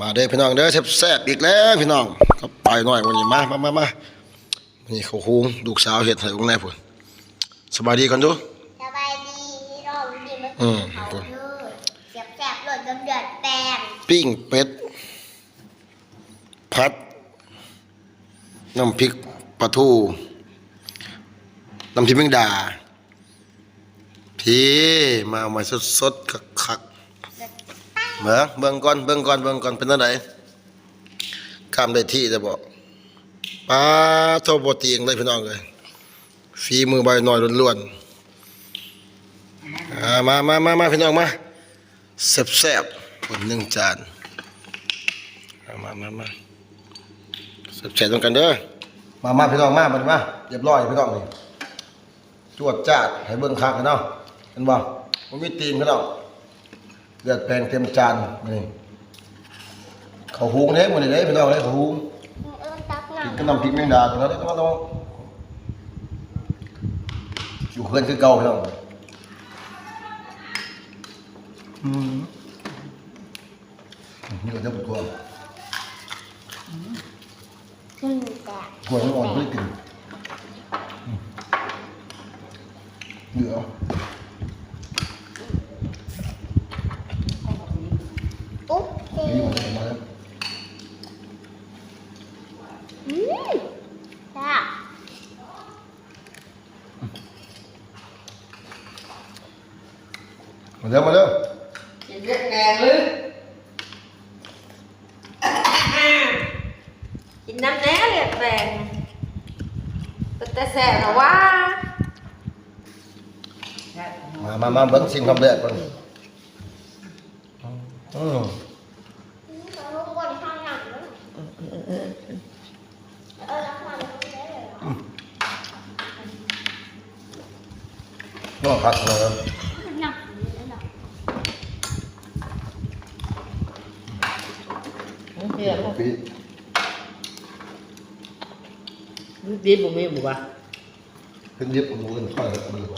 มาเด้อพี่น้องเด้อแซ่บๆอีกแล้วพี่น้องก็ไปหน่อยวันนี้มามามามาวันนี้เขาฮูงลูกสาวเฮ็ดให้องค์แน่พุ่นสบายดีกันดูสบายดีรอบดีมันอืมเขาเลยเสียบแสบๆหลดจนเดือดแปงปิ้งเป็ดผัดน้ำพริกปลาทูน้ำพริกแมงดาพี่มาเอามาสดๆคักๆ เบิ่งเบิ่งก่อนเบิ่งก่อนเบิ่งก่อนเป็นจังไดข้ามได้ที่จะบอกปลาโทบตีเองเลยพี่น้องเลยฝีมือใบหน้อยล้วนๆมามามามาพี่น้องมาแซ่บๆคนหนึ่งจานมามามาแซ่บๆตรงกันเด้อมามาพี่น้องมามามาเรียบร้อยพี่น้องนี่จวดจาดให้เบิ่งคักกันเนาะเห็นบ่มันมีตีนพี่น้อง เลือดแปลงเต็มจานนี่เขาวหุงเด้มื้อนี้เด้พี่น้องเด้เขาวหุงเออตักหนักิกนกับน้ำพริกแมงดาตัวนั้นเด้ต้องต้องอยู่เพื่อนคือเก่าพี่น้องอืมนี่ก็จะปวดตัวขึ้นแต่ปวดมันอ่อนไม่ได้กินอืมเหลืออุ๊บเนี่อยู่มาแล้ว อืมจ้า มาแล้วมาแล้วกินเลือดแดงหรือกินน้ำแน่เลื เพียบปีดีบุมีบุวะขึ้นลิฟต์ผมเงินค่อยเลยมือบ่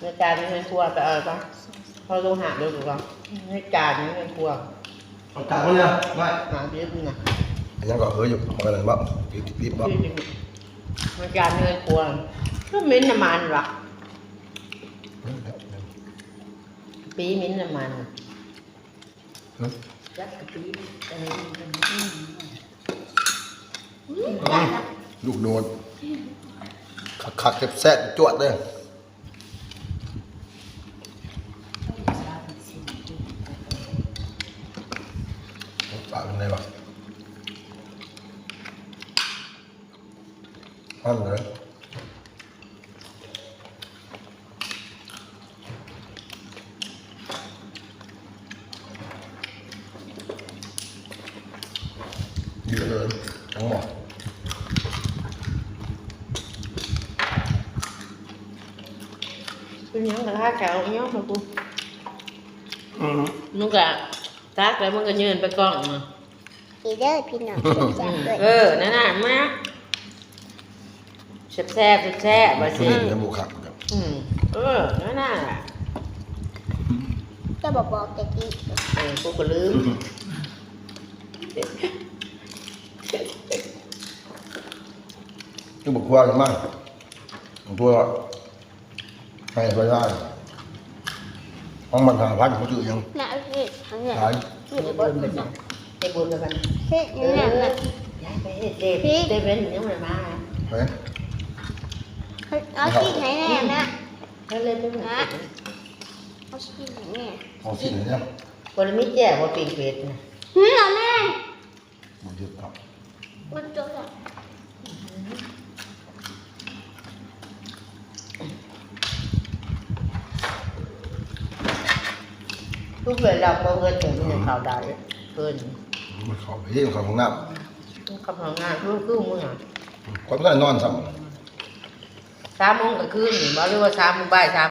ในจานนี้ในครัวไปเอาปะพอลงหาด้วยบุวะในจานนี้ในครัวเอาตังค์มาเนี่ยไม่หาเยอะนี่นะอันยังก็เฮ้ยอยู่ของอะไรบ้างปีบปีบบ้างในจานนี้ในครัวก็มิ้นน้ำมันหรอปีมิ้นน้ำมัน ยัดกะปีเออลูกโดนขักขักแซ่บจวดเลยปากเป็นไงบ้างห้ามเลย เยอะเลยทั้งหมดเป็นยังกระทะแก้วยังมากูอืมมึงกะตักแล้วมึงก็ยืนไปกล้องมาพี่เด้อพี่น้องแซ่บๆเลยเออนั่นน่ะมาแซ่บแซ่บแซ่บมาสินี่จะบุกขักครับอืมเออนั่นน่ะจะบอกบอกแต่กี้เออกูก็ลืม จะบุกครัวกันมากของตัวให้ไปได้ห้องมันหาพันเขาจือยังน่าเอาสิทั้งเนี่ยหลายนี่ให้บบุนญไปจ้ะให้บุญไปกันเฮ้ยเอนี่อเนี่ยน่ะย้ายไปให้เด็กเด็กเป็นยังไม่มาเฮ้ยเอาสิไหนแน่นะเขาเล่นไม่เหมือนกันเอาสิไหนแน่เอาสิไหนเนี่ยคนละมิแจ่ว่าปีเป็ดนะหืมเอาแม่หมดเยอะครับมันจบแล้ว ทุกเวลาก็เงินถึงเป็นข่าวได้เกินมันเข้าไปเรื่องของน้กำลังงานรู้คือมึงอะำคนก็นอนซ้ำ สามโมงก็คืนหรือว่าเรียกว่าสามโมงบ่ายสาม